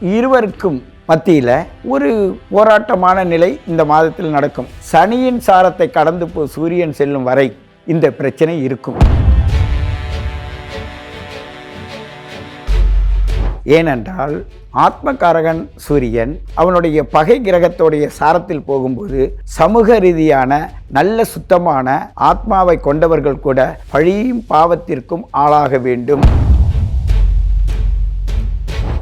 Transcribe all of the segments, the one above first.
இருவருக்கும் மத்தியில் ஒரு போராட்டமான நிலை இந்த மாதத்தில் நடக்கும். சனியின் சாரத்தை கடந்து போ சூரியன் செல்லும் வரை இந்த பிரச்சனை இருக்கும். ஏனென்றால் ஆத்மகாரகன் சூரியன் அவனுடைய பகை கிரகத்தோடைய சாரத்தில் போகும்போது சமூக ரீதியான நல்ல சுத்தமான ஆத்மாவை கொண்டவர்கள் கூட பழியும் பாவத்திற்கும் ஆளாக வேண்டும்.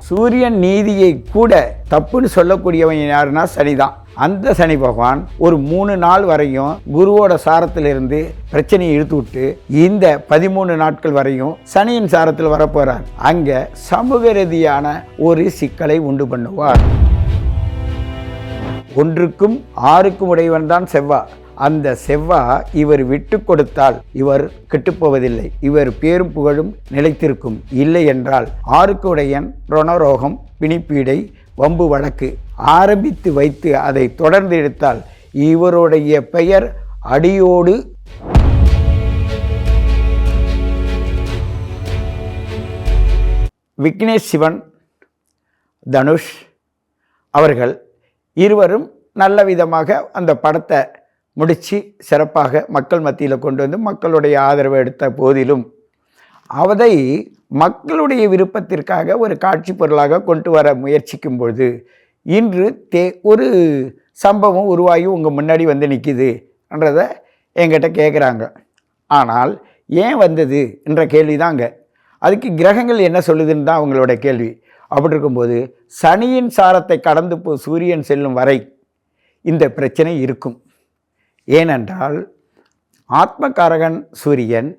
சூரியன் நீதியை கூட தப்புன்னு சொல்லக்கூடியவன் யாருன்னா சனிதான். அந்த சனி பகவான் ஒரு மூணு நாள் வரையும் குருவோட சாரத்திலிருந்து பிரச்சனையை இழுத்து விட்டு இந்த பதிமூணு நாட்கள் வரையும் சனியின் சாரத்தில் வரப்போறார். அங்க சமூக ரீதியான ஒரு சிக்கலை உண்டு பண்ணுவார். ஒன்றுக்கும் ஆறுக்கும் உடையவன் தான் செவ்வாய் அந்த செவ்வா இவர் விட்டு கொடுத்தால் இவர் கெட்டுப்போவதில்லை. இவர் பேரும் புகழும் நிலைத்திருக்கும். இல்லை என்றால் ஆறுக்கு உடையன் ரணரோகம் பிணிப்பீடை வம்பு வழக்கு ஆரம்பித்து வைத்து அதை தொடர்ந்து எடுத்தால் இவருடைய பெயர் அடியோடு. விக்னேஷ் சிவன் தனுஷ் அவர்கள் இருவரும் நல்ல விதமாக அந்த படத்தை முடித்து சிறப்பாக மக்கள் மத்தியில் கொண்டு வந்து மக்களுடைய ஆதரவை எடுத்த போதிலும் அதை மக்களுடைய விருப்பத்திற்காக ஒரு காட்சி பொருளாக கொண்டு வர முயற்சிக்கும் பொழுது இன்று தே ஒரு சம்பவம் உருவாகி உங்கள் முன்னாடி வந்து நிற்கிதுன்றதை என்கிட்ட கேட்குறாங்க ஆனால் ஏன் வந்தது என்ற கேள்வி தாங்க. அதுக்கு கிரகங்கள் என்ன சொல்லுதுன்னு தான் அவங்களோட கேள்வி. அப்படி இருக்கும்போது சனியின் சாரத்தை கடந்து போ சூரியன் செல்லும் வரை இந்த பிரச்சனை இருக்கும். ஏனென்றால் ஆத்மகாரகன் சூரியன்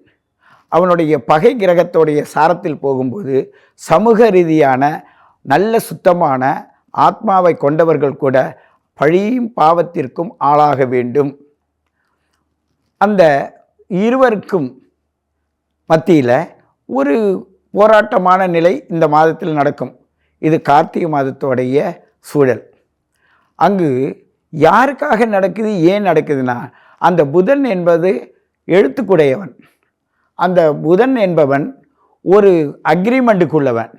அவனுடைய பகை கிரகத்தோடைய சாரத்தில் போகும்போது சமூக ரீதியான நல்ல சுத்தமான ஆத்மாவை கொண்டவர்கள் கூட பழியும் பாவத்திற்கும் ஆளாக வேண்டும். அந்த இருவருக்கும் மத்தியில் ஒரு போராட்டமான நிலை இந்த மாதத்தில் நடக்கும். இது கார்த்திகை மாதத்தோடைய சூழல். அங்கு யாருக்காக நடக்குது ஏன் நடக்குதுன்னா அந்த புதன் என்பது எழுத்துக்குடையவன். அந்த புதன் என்பவன் ஒரு அக்ரிமெண்ட்டுக்குள்ளவன்.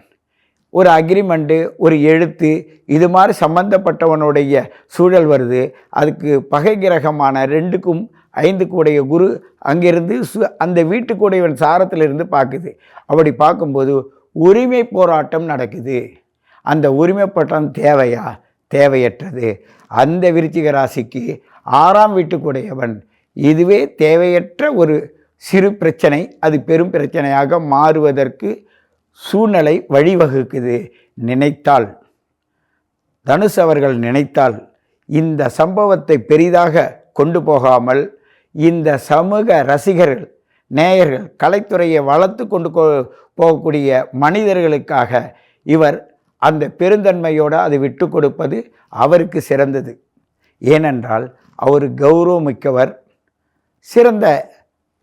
ஒரு அக்ரிமெண்ட்டு ஒரு எழுத்து இது மாதிரி சம்பந்தப்பட்டவனுடைய சூழல் வருது. அதுக்கு பகை கிரகமான ரெண்டுக்கும் ஐந்துக்குடைய குரு அங்கிருந்து சு அந்த வீட்டுக்குடையவன் சாரத்திலிருந்து பார்க்குது அப்படி பார்க்கும்போது உரிமை போராட்டம் நடக்குது. அந்த உரிமை போராட்டம் தேவையா? தேவையற்றது. அந்த விருச்சிக ராசிக்கு ஆறாம் வீட்டுக்குடையவன். இதுவே தேவையற்ற ஒரு சிறு பிரச்சனை. அது பெரும் பிரச்சனையாக மாறுவதற்கு சூழ்நிலை வழிவகுக்குது. நினைத்தால் தனுஷ் அவர்கள் நினைத்தால் இந்த சம்பவத்தை பெரிதாக கொண்டு போகாமல் இந்த சமூக ரசிகர்கள் நேயர்கள் கலைத்துறையை வளர்த்து கொண்டு போகக்கூடிய மனிதர்களுக்காக இவர் அந்த பெருந்தன்மையோடு அதை விட்டு கொடுப்பது அவருக்கு சிறந்தது. ஏனென்றால் அவர் கௌரவமிக்கவர் சிறந்த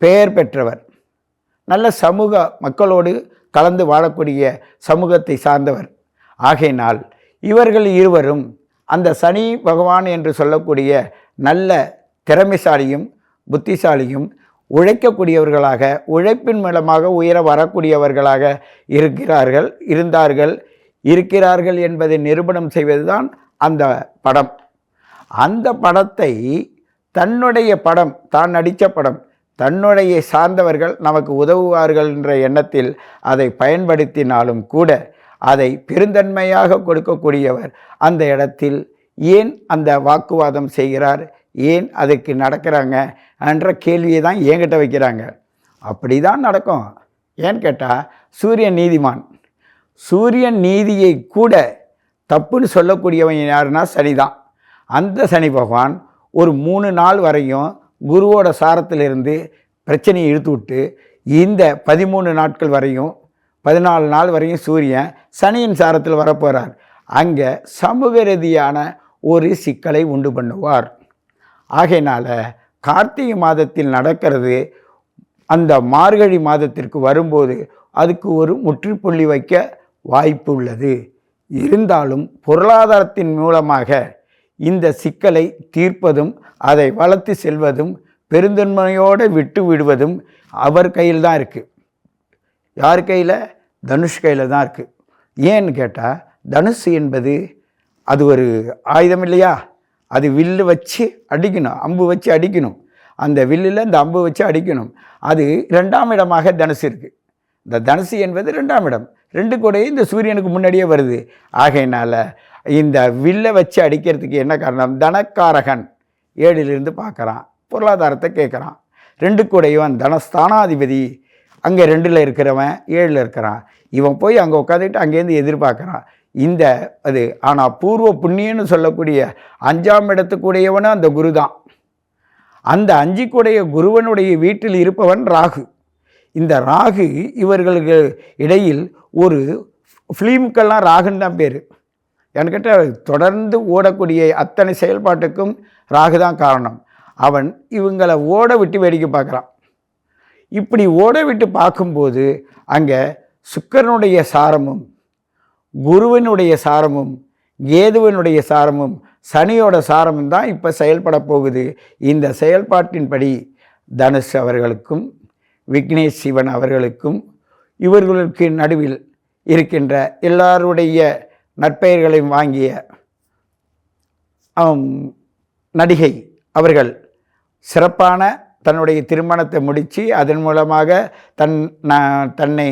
பெயர் பெற்றவர். நல்ல சமூக மக்களோடு கலந்து வாழக்கூடிய சமூகத்தை சார்ந்தவர். ஆகையினால் இவர்கள் இருவரும் அந்த சனி பகவான் என்று சொல்லக்கூடிய நல்ல திறமைசாலியும் புத்திசாலியும் உழைக்கக்கூடியவர்களாக உழைப்பின் மூலமாக உயர வரக்கூடியவர்களாக இருக்கிறார்கள் இருந்தார்கள். இருக்கிறார்கள் என்பதை நிரூபணம் செய்வதுதான் அந்த படம். அந்த படத்தை தன்னுடைய படம் தான் நடித்த படம் தன்னுடைய சார்ந்தவர்கள் நமக்கு உதவுவார்கள் என்ற எண்ணத்தில் அதை பயன்படுத்தினாலும் கூட அதை பெருந்தன்மையாக கொடுக்கக்கூடியவர் அந்த இடத்தில் ஏன் அந்த வாக்குவாதம் செய்கிறார் ஏன் அதுக்கு நடக்கிறாங்க என்ற கேள்வியை தான் என்கிட்ட வைக்கிறாங்க. அப்படி தான் நடக்கும். ஏன்னு கேட்டால் சூரியன் நீதிமான். சூரியன் நீதியை கூட தப்புன்னு சொல்லக்கூடியவன் யாருன்னா சனிதான். அந்த சனி பகவான் ஒரு மூணு நாள் வரையும் குருவோட சாரத்திலிருந்து பிரச்சனையை இழுத்து விட்டு இந்த பதிமூணு நாட்கள் வரையும் பதினாலு நாள் வரையும் சூரியன் சனியின் சாரத்தில் வரப்போகிறார் அங்கே சமூக ரீதியான ஒரு சிக்கலை உண்டு பண்ணுவார். ஆகையினால் கார்த்திகை மாதத்தில் நடக்கிறது அந்த மார்கழி மாதத்திற்கு வரும்போது அதுக்கு ஒரு முற்றுப்புள்ளி வைக்க வாய்ப்பு உள்ளது இருந்தாலும் பொருளாதாரத்தின் மூலமாக இந்த சிக்கலை தீர்ப்பதும் அதை வளர்த்து செல்வதும் பெருந்தன்மையோடு விட்டு விடுவதும் அவர் கையில் தான் இருக்குது யார் கையில்? தனுஷ் கையில் தான் இருக்குது ஏன்னு கேட்டால் தனுஷ் என்பது அது ஒரு ஆயுதம் இல்லையா? அது வில்லு வச்சு அடிக்கணும் அம்பு வச்சு அடிக்கணும். அந்த வில்லில் இந்த அம்பு வச்சு அடிக்கணும். அது ரெண்டாம் இடமாக தனுசு இருக்குது இந்த தனுசு என்பது ரெண்டாம் இடம். ரெண்டு கூடையும் இந்த சூரியனுக்கு முன்னாடியே வருது. ஆகையினால் இந்த வில்லை வச்சு அடிக்கிறதுக்கு என்ன காரணம்? தனக்காரகன் ஏழிலிருந்து பார்க்குறான். பொருளாதாரத்தை கேட்குறான். ரெண்டு கூடையும் தனஸ்தானாதிபதி. அங்கே ரெண்டில் இருக்கிறவன் ஏழில் இருக்கிறான். இவன் போய் அங்கே உட்காந்துட்டு அங்கேருந்து எதிர்பார்க்குறான். இந்த அது ஆனால் பூர்வ புண்ணியன்னு சொல்லக்கூடிய அஞ்சாம் இடத்துக்குடையவனும் அந்த குரு தான் அந்த அஞ்சிக்குடைய குருவனுடைய வீட்டில் இருப்பவன் ராகு. இந்த ராகு இவர்களுக்கு இடையில் ஒரு ஃபிலிமுக்கெல்லாம் ராகுன்னு தான் பேர். என்கிட்ட தொடர்ந்து ஓடக்கூடிய அத்தனை செயல்பாட்டுக்கும் ராகு தான் காரணம். அவன் இவங்களை ஓட விட்டு வேடிக்கை பார்க்குறான். இப்படி ஓட விட்டு பார்க்கும்போது அங்கே சுக்கரனுடைய சாரமும் குருவனுடைய சாரமும் கேதுவனுடைய சாரமும் சனியோட சாரமும் தான் இப்போ செயல்பட போகுது. இந்த செயல்பாட்டின்படி தனுஷ் அவர்களுக்கும் விக்னேஷ் சிவன் அவர்களுக்கும் இவர்களுக்கு நடுவில் இருக்கின்ற எல்லாருடைய நற்பெயர்களையும் வாங்கிய நடிகை அவர்கள் சிறப்பான தன்னுடைய திருமணத்தை முடித்து அதன் மூலமாக தன் தன்னை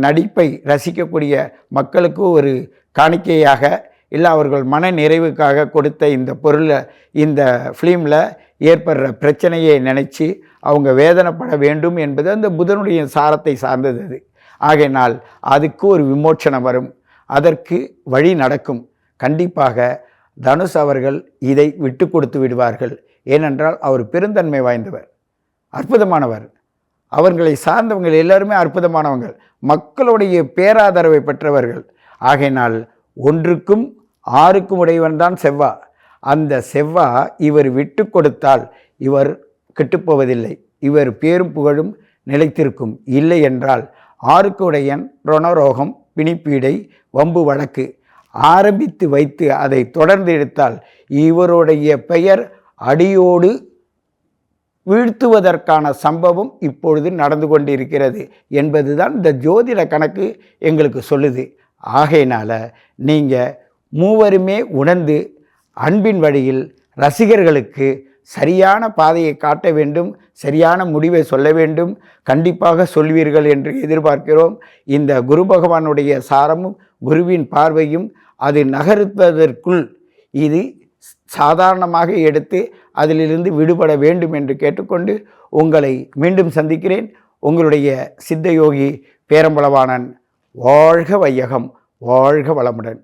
நடிப்பை ரசிக்கக்கூடிய மக்களுக்கு ஒரு காணிக்கையாக இல்லை அவர்கள் மன நிறைவுக்காக கொடுத்த இந்த பொருளை இந்த ஃபிலிமில் ஏற்படுற பிரச்சனையை நினச்சி அவங்க வேதனைப்பட வேண்டும் என்பது அந்த புதனுடைய சாரத்தை சார்ந்தது அது. ஆகையினால் அதுக்கு ஒரு விமோச்சனம் வரும். அதற்கு வழி நடக்கும். கண்டிப்பாக தனுஷ் அவர்கள் இதை விட்டு கொடுத்து விடுவார்கள். ஏனென்றால் அவர் பெருந்தன்மை வாய்ந்தவர். அற்புதமானவர். அவர்களை சார்ந்தவங்கள் எல்லாருமே அற்புதமானவங்கள் மக்களுடைய பேராதரவை பெற்றவர்கள். ஆகையினால் ஒன்றுக்கும் ஆறுக்கும் உடையவன் தான் செவ்வா. அந்த செவ்வா இவர் விட்டு கொடுத்தால் இவர் கெட்டுப்போவதில்லை. இவர் பேரும் புகழும் நிலைத்திருக்கும். இல்லை என்றால் ஆறுக்குடையன் ரணரோகம் பிணிப்பீடை வம்பு வழக்கு. ஆரம்பித்து வைத்து அதை தொடர்ந்து எடுத்தால் இவருடைய பெயர் அடியோடு வீழ்த்துவதற்கான சம்பவம் இப்பொழுது நடந்து கொண்டிருக்கிறது என்பதுதான் இந்த ஜோதிட கணக்கு எங்களுக்கு சொல்லுது. ஆகையினால் நீங்கள் மூவருமே உணர்ந்து அன்பின் வழியில் ரசிகர்களுக்கு சரியான பாதையை காட்ட வேண்டும் சரியான முடிவை சொல்ல வேண்டும் கண்டிப்பாக சொல்வீர்கள் என்று எதிர்பார்க்கிறோம். இந்த குரு பகவானுடைய சாரமும் குருவின் பார்வையும் அது நகர்த்துவதற்குள் இது சாதாரணமாக எடுத்து அதிலிருந்து விடுபட வேண்டும் என்று கேட்டுக்கொண்டு உங்களை மீண்டும் சந்திக்கிறேன். உங்களுடைய சித்த யோகி வாழ்க வையகம் வாழ்க வளமுடன்.